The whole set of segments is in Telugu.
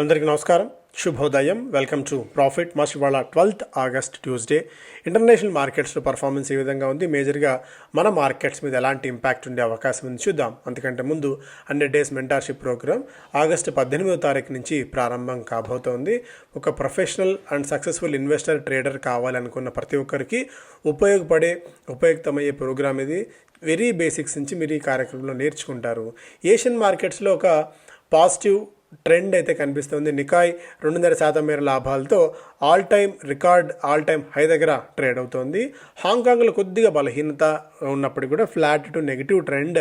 అందరికీ నమస్కారం. శుభోదయం. వెల్కమ్ టు ప్రాఫిట్ మస్ట్ ఇవాళ ట్వెల్త్ ఆగస్ట్ ట్యూస్డే. ఇంటర్నేషనల్ మార్కెట్స్లో పర్ఫార్మెన్స్ ఏ విధంగా ఉంది. మేజర్గా మన మార్కెట్స్ మీద ఎలాంటి ఇంపాక్ట్ ఉండే అవకాశం ఉంది చూద్దాం. అంతకంటే ముందు hundred days mentorship programme August పద్దెనిమిదో తారీఖు నుంచి ప్రారంభం కాబోతోంది. ఒక professional and successful investor trader కావాలనుకున్న ప్రతి ఒక్కరికి ఉపయోగపడే ఉపయుక్తమయ్యే ప్రోగ్రామ్ ఇది. వెరీ బేసిక్స్ నుంచి మీరు ఈ కార్యక్రమంలో నేర్చుకుంటారు. ఏషియన్ మార్కెట్స్లో ఒక పాజిటివ్ ట్రెండ్ అయితే కనిపిస్తుంది. నికాయ్ రెండున్నర శాతం మేర లాభాలతో all time record all time high దగ్గర ట్రేడ్ అవుతోంది. హాంకాంగ్లో కొద్దిగా బలహీనత ఉన్నప్పటికీ కూడా flat to negative trend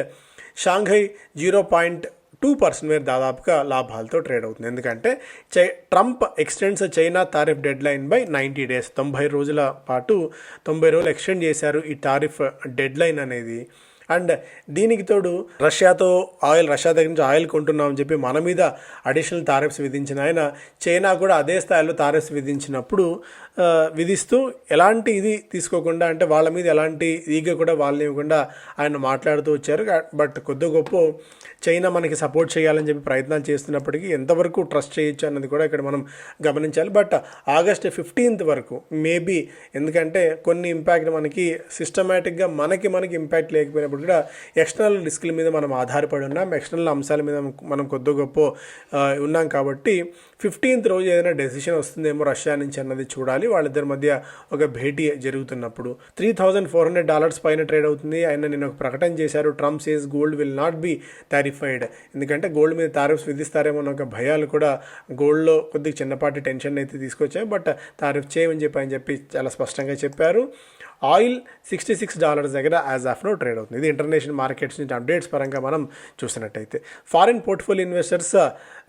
Shanghai zero point two percent మేర దాదాపుగా లాభాలతో ట్రేడ్ అవుతుంది. ఎందుకంటే చై Trump extends China tariff deadline by ninety days తొంభై రోజుల పాటు తొంభై రోజులు ఎక్స్టెండ్ చేశారు ఈ టారిఫ్ డెడ్ లైన్ అనేది. అండ్ దీనికి తోడు రష్యాతో ఆయిల్ రష్యా దగ్గర నుంచి ఆయిల్ కొంటున్నామని చెప్పి మన మీద అడిషనల్ టారిఫ్స్ విధించిన ఆయన చైనా కూడా అదే స్థాయిలో టారిఫ్స్ విధించినప్పుడు విధిస్తూ ఎలాంటి ఇది తీసుకోకుండా అంటే వాళ్ళ మీద ఎలాంటి ఈగ కూడా వాళ్ళని ఇవ్వకుండా ఆయన మాట్లాడుతూ వచ్చారు. బట్ కొద్ది గొప్ప చైనా మనకి సపోర్ట్ చేయాలని చెప్పి ప్రయత్నాలు చేస్తున్నప్పటికీ ఎంతవరకు ట్రస్ట్ చేయొచ్చు అన్నది కూడా ఇక్కడ మనం గమనించాలి. బట్ ఆగస్ట్ ఫిఫ్టీన్త్ వరకు మేబీ ఎందుకంటే కొన్ని ఇంపాక్ట్ మనకి సిస్టమేటిక్గా మనకి మనకి ఇంపాక్ట్ లేకపోయినప్పుడు కూడా ఎక్స్టర్నల్ రిస్క్ల మీద మనం ఆధారపడి ఉన్నాం. ఎక్స్టర్నల్ అంశాల మీద మనం కొద్ది గొప్ప ఉన్నాం కాబట్టి ఫిఫ్టీన్త్ రోజు ఏదైనా డెసిషన్ వస్తుందేమో రష్యా నుంచి అన్నది చూడాలి. వాళ్ళిద్దరి మధ్య ఒక భేటీ జరుగుతున్నప్పుడు. Three thousand four hundred dollars పైన ట్రేడ్ అవుతుంది. ఆయన నేను ఒక ప్రకటన చేశారు. Trump says gold will not be tariffed ఎందుకంటే గోల్డ్ మీద టారిఫ్స్ విధిస్తారేమో అన్న ఒక భయాలు కూడా గోల్డ్లో కొద్దిగా చిన్నపాటి టెన్షన్ అయితే తీసుకొచ్చాయి. బట్ టారిఫ్ చేయమని చెప్పి అని చెప్పి చాలా స్పష్టంగా చెప్పారు. ఆయిల్ సిక్స్టీ సిక్స్ డాలర్స్ దగ్గర యాజ్ ఆఫ్ నో ట్రేడ్ అవుతుంది. ఇది ఇంటర్నేషనల్ మార్కెట్స్ నుంచి అప్డేట్స్ పరంగా మనం చూసినట్టయితే. ఫారిన్ పోర్ట్ఫోలియో ఇన్వెస్టర్స్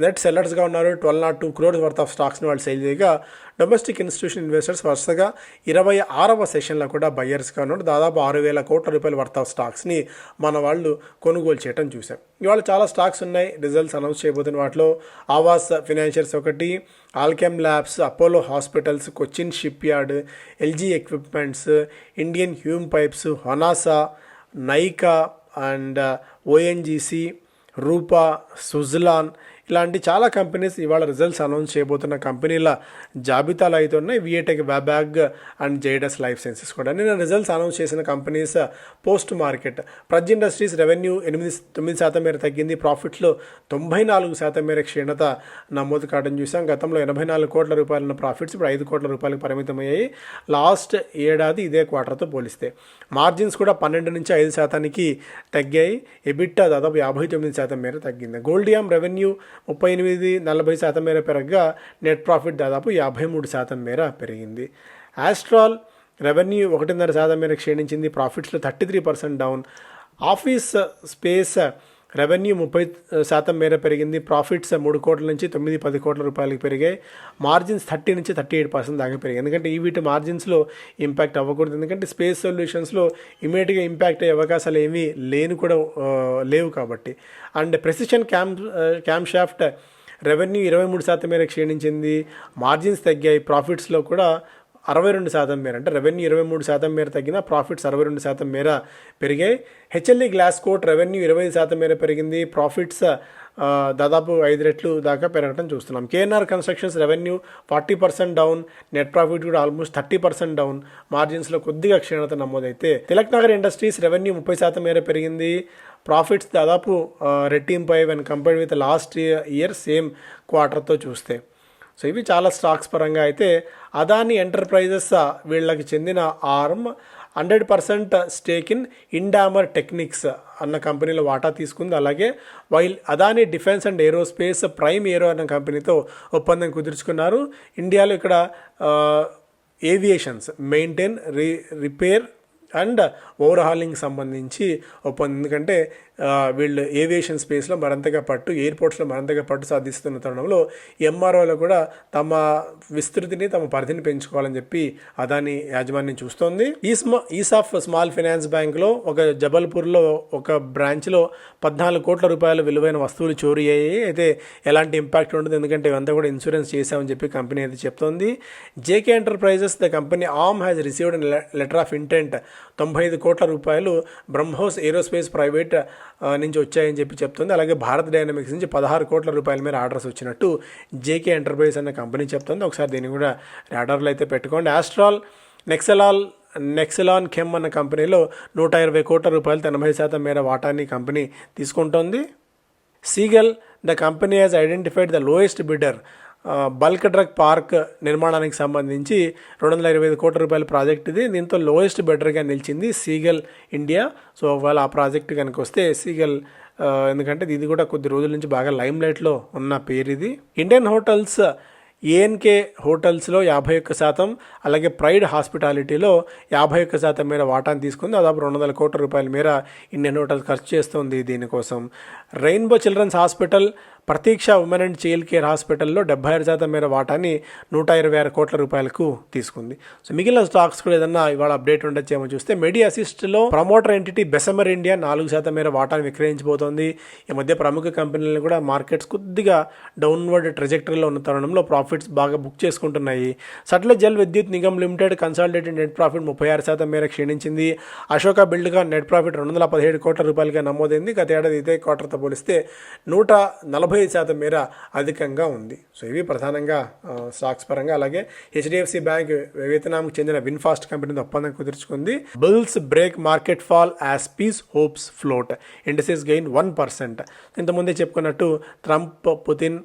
నెట్ సెల్లర్స్గా ఉన్నారు. Twelve nought two crores worth of స్టాక్స్ని వాళ్ళు సేల్ చేయగా డొమెస్టిక్ ఇన్స్టిట్యూషన్ ఇన్వెస్టర్స్ వరుసగా ఇరవై ఆరవ సెషన్లో కూడా బయ్యర్స్గా ఉన్నాడు దాదాపు ఆరు వేల కోట్ల రూపాయల వర్త్ ఆఫ్ స్టాక్స్ని మన వాళ్ళు కొనుగోలు చేయడం చూసాం ఇవాళ చాలా స్టాక్స్ ఉన్నాయి. రిజల్ట్స్ అనౌన్స్ చేయబోతున్న వాటిలో ఆవాస్ ఫినాన్షియల్స్ ఒకటి Alkem labs Apollo hospitals Cochin shipyard LG equipments Indian Hume pipes Honasa Nykaa and ONGC Rupa Suzlon ఇలాంటి చాలా కంపెనీస్ ఇవాళ రిజల్ట్స్ అనౌన్స్ చేయబోతున్న కంపెనీల జాబితాలో అయితే ఉన్నాయి. VA Tech Wabag and Zydus life sciences కూడా. నేను రిజల్ట్స్ అనౌన్స్ చేసిన companies post market. Praj industries revenue ఎనిమిది తొమ్మిది శాతం మేర తగ్గింది. ప్రాఫిట్లో తొంభై నాలుగు శాతం మేర క్షీణత నమోదు కావడం చూసాం. గతంలో ఎనభై నాలుగు కోట్ల రూపాయల ప్రాఫిట్స్ ఇప్పుడు ఐదు కోట్ల రూపాయలకు పరిమితమయ్యాయి. లాస్ట్ ఏడాది ఇదే క్వార్టర్తో పోలిస్తే. మార్జిన్స్ కూడా పన్నెండు నుంచి ఐదు శాతానికి తగ్గాయి. ఎబిట్టా దాదాపు యాభై తొమ్మిది శాతం మేర తగ్గింది. గోల్డియామ్ రెవెన్యూ ముప్పై ఎనిమిది నలభై శాతం మేర పెరగగా నెట్ ప్రాఫిట్ దాదాపు యాభై మూడు శాతం మేర పెరిగింది. ఆస్ట్రాల్ రెవెన్యూ ఒకటిన్నర శాతం మేర క్షీణించింది. ప్రాఫిట్స్లో thirty three percent down. Office space revenue ముప్పై శాతం మేర పెరిగింది. ప్రాఫిట్స్ మూడు కోట్ల నుంచి తొమ్మిది పది కోట్ల రూపాయలకి పెరిగాయి. మార్జిన్స్ థర్టీ నుంచి థర్టీ ఎయిట్ పర్సెంట్ దాకా పెరిగాయి. ఎందుకంటే ఈ వీటి మార్జిన్స్లో ఇంపాక్ట్ అవ్వకూడదు. ఎందుకంటే స్పేస్ సొల్యూషన్స్లో ఇమీడియట్గా ఇంపాక్ట్ అయ్యే అవకాశాలు ఏమీ లేని కూడా లేవు కాబట్టి. And precision camp camshaft revenue ఇరవై మూడు శాతం మేర క్షీణించింది. మార్జిన్స్ తగ్గాయి. ప్రాఫిట్స్లో కూడా అరవై రెండు శాతం మేర అంటే రెవెన్యూ ఇరవై మూడు శాతం మేర తగ్గిన ప్రాఫిట్స్ అరవై రెండు శాతం మేర పెరిగాయి. హెచ్ఎల్ఈ గ్లాస్ కోట్ రెవెన్యూ ఇరవై ఐదు శాతం మేర పెరిగింది. ప్రాఫిట్స్ దాదాపు ఐదు రెట్లు దాకా పెరగడం చూస్తున్నాం. KNR constructions revenue forty percent down net profit కూడా ఆల్మోస్ట్ థర్టీ పర్సెంట్ డౌన్ మార్జిన్స్లో కొద్దిగా క్షీణత నమోదైతే తిలక్ నగర్ ఇండస్ట్రీస్ రెవెన్యూ ముప్పై శాతం మేర పెరిగింది. ప్రాఫిట్స్ దాదాపు రెట్టింపై when compared with last year same క్వార్టర్తో చూస్తే. సో ఇవి చాలా స్టాక్స్ పరంగా అయితే అదాని ఎంటర్ప్రైజెస్ వీళ్ళకి చెందిన arm hundred percent stake in Indamer technics అన్న కంపెనీలో వాటా తీసుకుంది. అలాగే while Adani defence and aerospace prime aero అన్న కంపెనీతో ఒప్పందం కుదుర్చుకున్నారు. ఇండియాలో ఇక్కడ aviations maintain re repair and overhauling సంబంధించి ఒప్పందం. ఎందుకంటే వీళ్ళు ఏవియేషన్ స్పేస్లో మరింతగా పట్టు ఎయిర్పోర్ట్స్లో మరింతగా పట్టు సాధిస్తున్న తరుణంలో ఎంఆర్ఓలో కూడా తమ విస్తృతిని తమ పరిధిని పెంచుకోవాలని చెప్పి అదాని యాజమాన్యం చూస్తోంది. ఈస్మా ఈస్ ఆఫ్ స్మాల్ ఫైనాన్స్ బ్యాంక్లో ఒక జబల్పూర్లో ఒక బ్రాంచ్లో పద్నాలుగు కోట్ల రూపాయల విలువైన వస్తువులు చోరీ అయ్యాయి. అయితే ఎలాంటి ఇంపాక్ట్ ఉండదు. ఎందుకంటే ఇవంతా కూడా ఇన్సూరెన్స్ చేశామని చెప్పి కంపెనీ అయితే చెప్తోంది. JK enterprises the company um has received letter of intent తొంభై ఐదు కోట్ల రూపాయలు బ్రహ్మోస్ ఏరోస్పేస్ ప్రైవేట్ నుంచి వచ్చాయని చెప్పి చెప్తుంది. అలాగే భారత్ డైనమిక్స్ నుంచి పదహారు కోట్ల రూపాయల మేర ఆర్డర్స్ వచ్చినట్టు జేకే ఎంటర్ప్రైజ్ అనే కంపెనీ చెప్తుంది. ఒకసారి దీన్ని కూడా రాడార్లో అయితే పెట్టుకోండి. ఆస్ట్రాల్ నెక్సలాల్ నెక్సలాన్ కెమ్ అన్న కంపెనీలో నూట ఇరవై కోట్ల రూపాయలు ఎనభై శాతం మేర వాటాన్ని కంపెనీ తీసుకుంటోంది. Ceigall the company has identified the lowest bidder. Bulk drug park నిర్మాణానికి సంబంధించి రెండు వందల ఇరవై ఐదు కోట్ల రూపాయల ప్రాజెక్ట్ ఇది. దీంతో లోయెస్ట్ బెటర్గా నిలిచింది సీగల్ ఇండియా. సో ఒకవేళ ఆ ప్రాజెక్ట్ కనుక వస్తే సీగల్ ఎందుకంటే ఇది కూడా కొద్ది రోజుల నుంచి బాగా లైమ్ లైట్లో ఉన్న పేరు ఇది. ఇండియన్ హోటల్స్ ఏఎన్కే హోటల్స్లో యాభై ఒక్క శాతం అలాగే ప్రైడ్ హాస్పిటాలిటీలో యాభై ఒక్క శాతం మేర వాటాను తీసుకుంది. దాదాపు రెండు వందల కోట్ల రూపాయల మేర ఇండియన్ హోటల్ ఖర్చు చేస్తుంది దీనికోసం. Rainbow children's hospital Prateeksha women and child care హాస్పిటల్లో డెబ్బై ఆరు శాతం మేర వాటాని నూట ఇరవై ఆరు కోట్ల రూపాయలకు తీసుకుంది. సో మిగిలిన స్టాక్స్ కూడా ఏదన్నా ఇవాళ అప్డేట్ ఉండొచ్చేమో చూస్తే మెడి అసిస్ట్లో ప్రమోటర్ ఎంటిటీ బెసమర్ ఇండియా నాలుగు శాతం మేర వాటాను విక్రయించబోతోంది. ఈ మధ్య ప్రముఖ కంపెనీలను కూడా మార్కెట్స్ కొద్దిగా డౌన్వర్డ్ ట్రెజెక్టరీలో ఉన్న తరుణంలో ప్రాఫిట్స్ బాగా బుక్ చేసుకుంటున్నాయి. Satluj Jal Vidyut Nigam limited consolidated net profit ముప్పై ఆరు శాతం మేర క్షీణించింది. అశోక బిల్డ్గా నెట్ ప్రాఫిట్ రెండు వందల పదిహేడు కోట్ల రూపాయలుగా నమోదైంది. గత ఏడాది ఇదే క్వార్టర్తో పోలిస్తే నూట నలభై ఐదు శాతం మేర అధికంగా ఉంది. సో ఇవి ప్రధానంగా స్టాక్స్ పరంగా. అలాగే హెచ్డిఎఫ్సి బ్యాంక్ వియత్నాంకు చెందిన విన్ఫాస్ట్ కంపెనీతో ఒప్పందం కుదుర్చుకుంది. Bulls break market fall as peace hopes float. Industries gain one percent. ఇంతకుముందే చెప్పుకున్నట్టు ట్రంప్ పుతిన్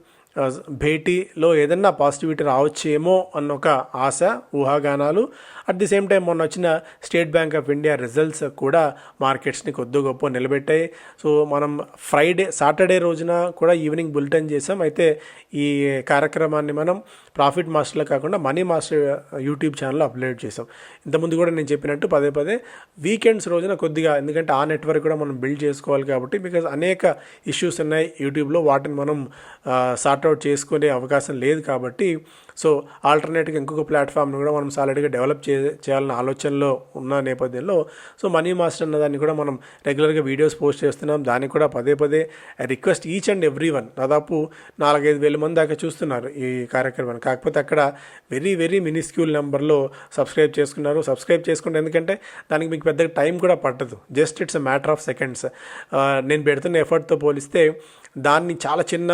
భేటీలో ఏదన్నా పాజిటివిటీ రావచ్చేమో అన్న ఒక ఆశ ఊహాగానాలు. అట్ ది సేమ్ టైం మొన్న వచ్చిన State Bank of India results కూడా మార్కెట్స్ని కొద్ది గొప్ప నిలబెట్టాయి. సో మనం ఫ్రైడే సాటర్డే రోజున కూడా ఈవినింగ్ బులెటిన్ చేసాం అయితే ఈ కార్యక్రమాన్ని మనం ప్రాఫిట్ మాస్టర్లో కాకుండా మనీ మాస్టర్ యూట్యూబ్ ఛానల్లో అప్లోడ్ చేసాం ఇంతకుముందు కూడా నేను చెప్పినట్టు పదే పదే వీకెండ్స్ రోజున కొద్దిగా ఎందుకంటే ఆ నెట్వర్క్ కూడా మనం బిల్డ్ చేసుకోవాలి కాబట్టి బికాజ్ అనేక ఇష్యూస్ ఉన్నాయి యూట్యూబ్లో వాటిని మనం సార్ట్అవుట్ చేసుకునే అవకాశం లేదు కాబట్టి సో ఆల్టర్నేట్గా ఇంకొక ప్లాట్ఫామ్ని కూడా మనం సాలిడ్గా డెవలప్ చే చేయాలన్న ఆలోచనలో ఉన్న నేపథ్యంలో సో మనీ మాస్టర్ అన్న దాన్ని కూడా మనం రెగ్యులర్గా వీడియోస్ పోస్ట్ చేస్తున్నాం. దానికి కూడా పదే పదే request each and every one. దాదాపు నాలుగైదు వేల మంది దాకా చూస్తున్నారు ఈ కార్యక్రమాన్ని. కాకపోతే అక్కడ వెరీ వెరీ మినిస్క్యూల్ నెంబర్లో సబ్స్క్రైబ్ చేసుకున్నారు. సబ్స్క్రైబ్ చేసుకుంటే ఎందుకంటే దానికి మీకు పెద్దగా టైం కూడా పట్టదు. Just it's a matter of seconds. నేను పెడుతున్న ఎఫర్ట్తో పోలిస్తే దాన్ని చాలా చిన్న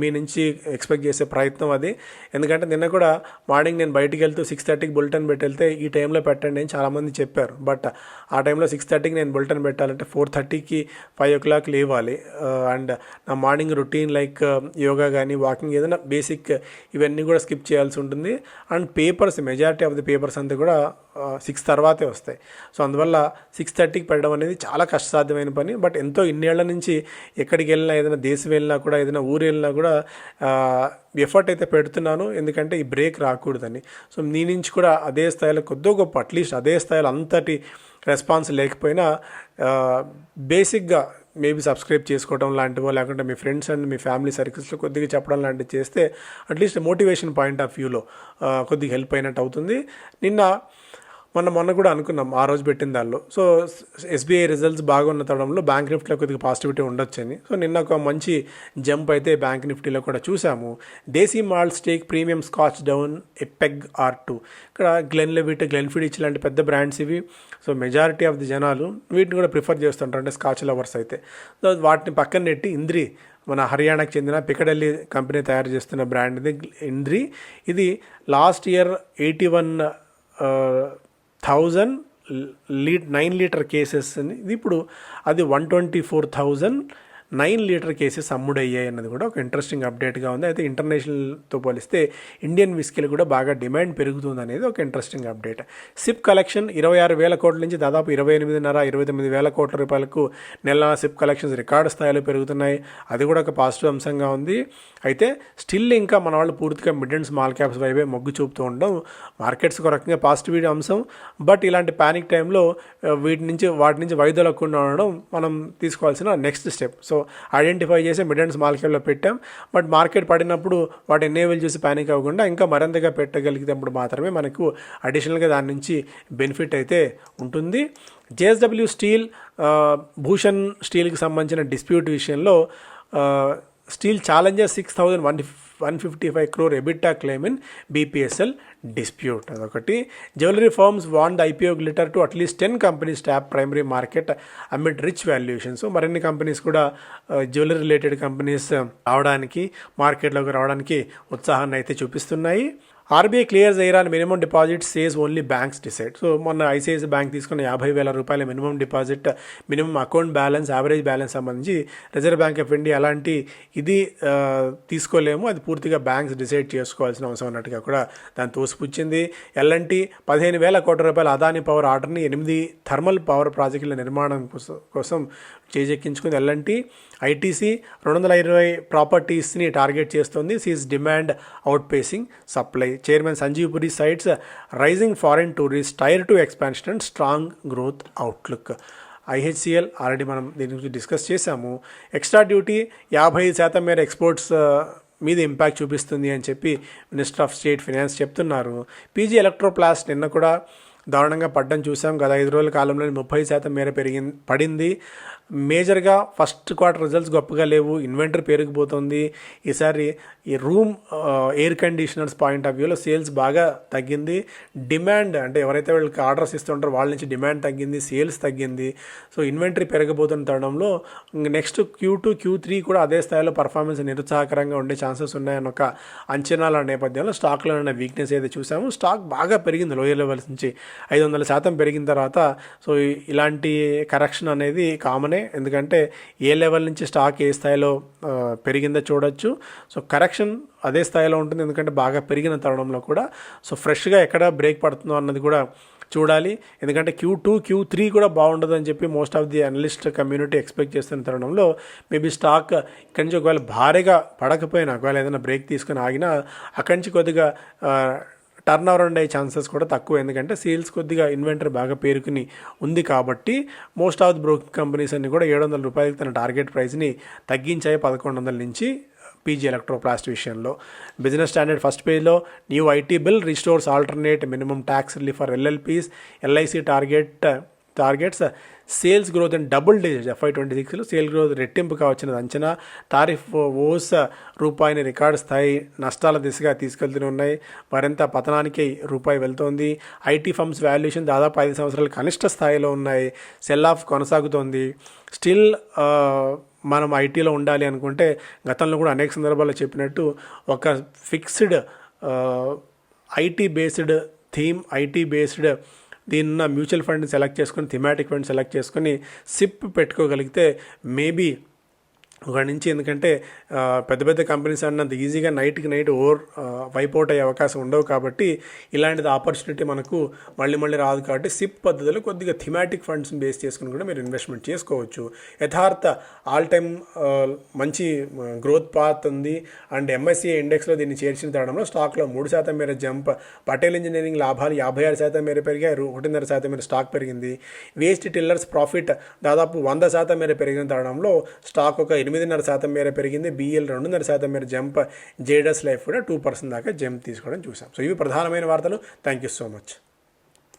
మీ నుంచి ఎక్స్పెక్ట్ చేసే ప్రయత్నం అది. ఎందుకంటే నిన్న కూడా మార్నింగ్ నేను బయటికి వెళ్తూ సిక్స్ థర్టీకి బులెటిన్ పెట్టి వెళ్తే ఈ టైంలో పెట్టండి అని చాలామంది చెప్పారు. బట్ ఆ టైంలో సిక్స్ థర్టీకి నేను బులెటిన్ పెట్టాలంటే ఫోర్ థర్టీకి ఫైవ్ ఓ క్లాక్ లేవాలి. Uh, అండ్ నా మార్నింగ్ రొటీన్ లైక్ యోగా కానీ వాకింగ్ ఏదైనా బేసిక్ ఇవన్నీ కూడా స్కిప్ చేయాల్సి ఉంటుంది. And papers majority of the papers అంతా కూడా సిక్స్ తర్వాతే వస్తాయి. సో అందువల్ల సిక్స్ థర్టీకి పెట్టడం అనేది చాలా కష్టసాధ్యమైన పని. బట్ ఎంతో ఇన్నేళ్ళ నుంచి ఎక్కడికి వెళ్ళినా ఏదైనా దేశం వెళ్ళినా కూడా ఏదైనా ఊరు వెళ్ళినా కూడా ఎఫర్ట్ అయితే పెడుతున్నాను. ఎందుకంటే ఈ బ్రేక్ రాకూడదని. సో నీ నుంచి కూడా అదే స్థాయిలో కొద్దో గొప్ప అట్లీస్ట్ అదే స్థాయిలో అంతటి రెస్పాన్స్ లేకపోయినా బేసిక్గా మేబీ సబ్స్క్రైబ్ చేసుకోవడం లాంటివో లేకుంటే మీ ఫ్రెండ్స్ అండ్ మీ ఫ్యామిలీ సర్కిల్స్లో కొద్దిగా చెప్పడం లాంటివి చేస్తే అట్లీస్ట్ మోటివేషన్ పాయింట్ ఆఫ్ వ్యూలో కొద్దిగా హెల్ప్ అయినట్టు అవుతుంది. నిన్న మొన్న మొన్న కూడా అనుకున్నాం ఆ రోజు పెట్టిన దానిలో. సో ఎస్బీఐ రిజల్ట్స్ బాగున్న తడంలో బ్యాంక్ నిఫ్టీలో కొద్దిగా పాజిటివిటీ ఉండొచ్చని. సో నిన్న ఒక మంచి జంప్ అయితే బ్యాంక్ నిఫ్టీలో కూడా చూసాము. Desi malt stake premium scotch down a peg or two ఇక్కడ గ్లెన్ లెవిట్ గ్లెన్ ఫిడిచ్ లాంటి పెద్ద బ్రాండ్స్ ఇవి. సో మెజారిటీ ఆఫ్ ది జనాలు వీటిని కూడా ప్రిఫర్ చేస్తుంటారు. అంటే స్కాచ్ లవర్స్ అయితే. సో వాటిని పక్కన నెట్టి ఇంద్రి మన హర్యానాకు చెందిన పికడల్లి కంపెనీ తయారు చేస్తున్న బ్రాండ్ ఇది ఇంద్రి. ఇది last year eighty one thousand లీ నైన్ లీటర్ కేసెస్ ఇది ఇప్పుడు అది one twenty four thousand nine litre cases అమ్ముడయ్యాయి అన్నది కూడా ఒక ఇంట్రెస్టింగ్ అప్డేట్గా ఉంది. అయితే ఇంటర్నేషనల్తో పోలిస్తే ఇండియన్ విస్కీలు కూడా బాగా డిమాండ్ పెరుగుతుంది అనేది ఒక ఇంట్రెస్టింగ్ అప్డేట్ సిప్ కలెక్షన్ ఇరవై ఆరు వేల కోట్ల నుంచి దాదాపు ఇరవై ఎనిమిదిన్నర ఇరవై తొమ్మిది వేల కోట్ల రూపాయలకు నెల సిప్ కలెక్షన్స్ రికార్డు స్థాయిలో పెరుగుతున్నాయి. అది కూడా ఒక పాజిటివ్ అంశంగా ఉంది. అయితే స్టిల్ ఇంకా మన వాళ్ళు పూర్తిగా మిడ్ అండ్ స్మాల్ క్యాప్స్ వైపే మొగ్గు చూపుతూ ఉండడం మార్కెట్స్ ఒక రకంగా పాజిటివ్ అంశం. బట్ ఇలాంటి ప్యానిక్ టైంలో వీటి నుంచి వాటి నుంచి వైదొలగకుండా ఉండడం మనం తీసుకోవాల్సిన నెక్స్ట్ స్టెప్ సో ఐడెంటిఫై చేసి మిడ్ అండ్ స్మాల్ క్యాప్లో పెట్టాం. బట్ మార్కెట్ పడినప్పుడు వాటి ఎన్నేవల్ చూసి ప్యానిక్ అవ్వకుండా ఇంకా మరింతగా పెట్టగలిగినప్పుడు మాత్రమే మనకు అడిషనల్గా దాని నుంచి బెనిఫిట్ అయితే ఉంటుంది. జేఎస్డబ్ల్యూ స్టీల్ భూషణ్ స్టీల్కి సంబంధించిన డిస్ప్యూట్ విషయంలో steel challenger six thousand one one fifty five crore EBITA claim in BPSL dispute అదొకటి. Jewellery firms want IPO glitter to at least ten companies tap primary market amid rich valuations మరిన్ని కంపెనీస్ కూడా జ్యువెలరీ రిలేటెడ్ కంపెనీస్ రావడానికి మార్కెట్లోకి రావడానికి ఉత్సాహాన్ని అయితే చూపిస్తున్నాయి. RBI clear air on minimum deposit says only banks decide. So మొన్న ఐసిఐసి బ్యాంక్ తీసుకున్న యాభై వేల రూపాయల minimum deposit minimum account balance average balance సంబంధించి రిజర్వ్ బ్యాంక్ ఆఫ్ ఇండియా అలాంటి ఇది తీసుకోలేము. అది పూర్తిగా బ్యాంక్స్ డిసైడ్ చేసుకోవాల్సిన అవసరం అన్నట్టుగా కూడా దాన్ని తోసిపుచ్చింది. ఎల్ఎన్టీ పదిహేను వేల కోట్ల రూపాయల అదాని పవర్ ఆర్డర్ని ఎనిమిది థర్మల్ పవర్ ప్రాజెక్టుల నిర్మాణం కోసం కోసం చేజెక్కించుకుంది ఎల్ఎన్టీ. ఐటీసీ రెండు వందల ఇరవై ప్రాపర్టీస్ని టార్గెట్ చేస్తుంది. Sees demand outpacing supply chairman Sanjeev Puri cites rising foreign tourist tier two expansion and strong growth outlook IHCL already మనం దీని గురించి డిస్కస్ చేశాము. ఎక్స్ట్రా డ్యూటీ యాభై ఐదు శాతం మేర ఎక్స్పోర్ట్స్ మీద ఇంపాక్ట్ చూపిస్తుంది అని చెప్పి మినిస్టర్ ఆఫ్ స్టేట్ ఫినాన్స్ చెప్తున్నారు. పీజీ ఎలక్ట్రోప్లాస్ట్ నిన్న కూడా దారుణంగా పడ్డం చూసాం గత ఐదు రోజుల కాలంలో ముప్పై శాతం మేర పెరిగింది పడింది. మేజర్గా ఫస్ట్ క్వార్టర్ రిజల్ట్స్ గొప్పగా లేవు. ఇన్వెంటరీ పెరిగిపోతుంది ఈసారి ఈ room air conditioners point of వ్యూలో సేల్స్ బాగా తగ్గింది. డిమాండ్ అంటే ఎవరైతే వాళ్ళకి ఆర్డర్స్ ఇస్తుంటారో వాళ్ళ నుంచి డిమాండ్ తగ్గింది సేల్స్ తగ్గింది. సో ఇన్వెంటరీ పెరగబోతున్న తరుణంలో next Q two Q three కూడా అదే స్థాయిలో పర్ఫార్మెన్స్ నిరుత్సాహకరంగా ఉండే ఛాన్సెస్ ఉన్నాయని ఒక అంచనాల నేపథ్యంలో స్టాక్లో ఉన్న వీక్నెస్ అయితే చూసాము స్టాక్ బాగా పెరిగింది లోయర్ లెవెల్స్ నుంచి. ఐదు వందల శాతం పెరిగిన తర్వాత సో ఇలాంటి కరెక్షన్ అనేది కామనే ఎందుకంటే ఏ లెవెల్ నుంచి స్టాక్ ఏ స్థాయిలో పెరిగిందో చూడొచ్చు. సో కరెక్షన్ అదే స్థాయిలో ఉంటుంది ఎందుకంటే బాగా పెరిగిన తరుణంలో కూడా. సో ఫ్రెష్గా ఎక్కడ బ్రేక్ పడుతుందో అన్నది కూడా చూడాలి. ఎందుకంటే క్యూ టూ క్యూ త్రీ కూడా బాగుండదు అని చెప్పి most of the analyst community expect చేస్తున్న తరుణంలో మేబీ స్టాక్ ఇక్కడి నుంచి ఒకవేళ భారీగా పడకపోయినా ఒకవేళ ఏదైనా బ్రేక్ తీసుకుని ఆగినా అక్కడి నుంచి కొద్దిగా టర్న్ అరౌండ్ అయ్యే ఛాన్సెస్ కూడా తక్కువ. ఎందుకంటే సేల్స్ కొద్దిగా ఇన్వెంటరీ బాగా పేరుకుని ఉంది కాబట్టి most of the broking companies అన్ని కూడా ఏడు వందల రూపాయలకి తన టార్గెట్ ప్రైస్ని తగ్గించాయి పదకొండు వందల నుంచి పీజీ ఎలక్ట్రోప్లాస్ట్ విషయంలో. బిజినెస్ స్టాండర్డ్ ఫస్ట్ పేజ్లో new IT bill restores alternate minimum tax relief for LLPs LIC target targets sales growth and double digit FY twenty సిక్స్లో సేల్ గ్రోత్ రెట్టింపుగా వచ్చినది అంచనా టారిఫ్ ఓస్ రూపాయిని రికార్డు స్థాయి నష్టాల దిశగా తీసుకెళ్తూనే ఉన్నాయి. మరింత పతనానికి రూపాయి వెళ్తోంది. ఐటీ ఫర్మ్స్ వాల్యుయేషన్ దాదాపు ఐదు సంవత్సరాలు కనిష్ట స్థాయిలో ఉన్నాయి. సెల్ ఆఫ్ కొనసాగుతోంది. స్టిల్ మనం ఐటీలో ఉండాలి అనుకుంటే గతంలో కూడా అనేక సందర్భాల్లో చెప్పినట్టు ఒక fixed IT based theme IT based దీన్న mutual ఫండ్ని సెలెక్ట్ చేసుకొని థిమాటిక్ ఫండ్ సెలెక్ట్ చేసుకొని సిప్ పెట్టుకోగలిగితే మేబీ ఒక నుంచి ఎందుకంటే పెద్ద పెద్ద కంపెనీస్ అన్నంత ఈజీగా నైట్కి నైట్ ఓవర్ వైప్ అవుట్ అయ్యే అవకాశం ఉండవు కాబట్టి ఇలాంటిది ఆపర్చునిటీ మనకు మళ్ళీ మళ్ళీ రాదు కాబట్టి సిప్ పద్ధతిలో కొద్దిగా థిమాటిక్ ఫండ్స్ని బేస్ చేసుకుని కూడా మీరు ఇన్వెస్ట్మెంట్ చేసుకోవచ్చు. యథార్థ ఆల్ టైమ్ మంచి గ్రోత్ పాత్ ఉంది. అండ్ ఎంఎస్సీ ఇండెక్స్లో దీన్ని చేర్చిన తరడంలో స్టాక్లో మూడు శాతం మేర జంప్ పటేల్ ఇంజనీరింగ్ లాభాలు యాభై ఆరు శాతం మేర పెరిగాయి ఒకటిన్నర శాతం మేర స్టాక్ పెరిగింది. వేస్ట్ టిల్లర్స్ ప్రాఫిట్ దాదాపు వంద శాతం మేర పెరిగిన తరడంలో స్టాక్ ఒక ఎనిమిదిన్నర శాతం మేర పెరిగింది. బిఎల్ రెండున్నర శాతం మేర జంప్ జేడస్ లైఫ్ కూడా టూ పర్సెంట్ దాకా జంప్ తీసుకోవడం చూసాం. సో ఇవి ప్రధానమైన వార్తలు. Thank you so much.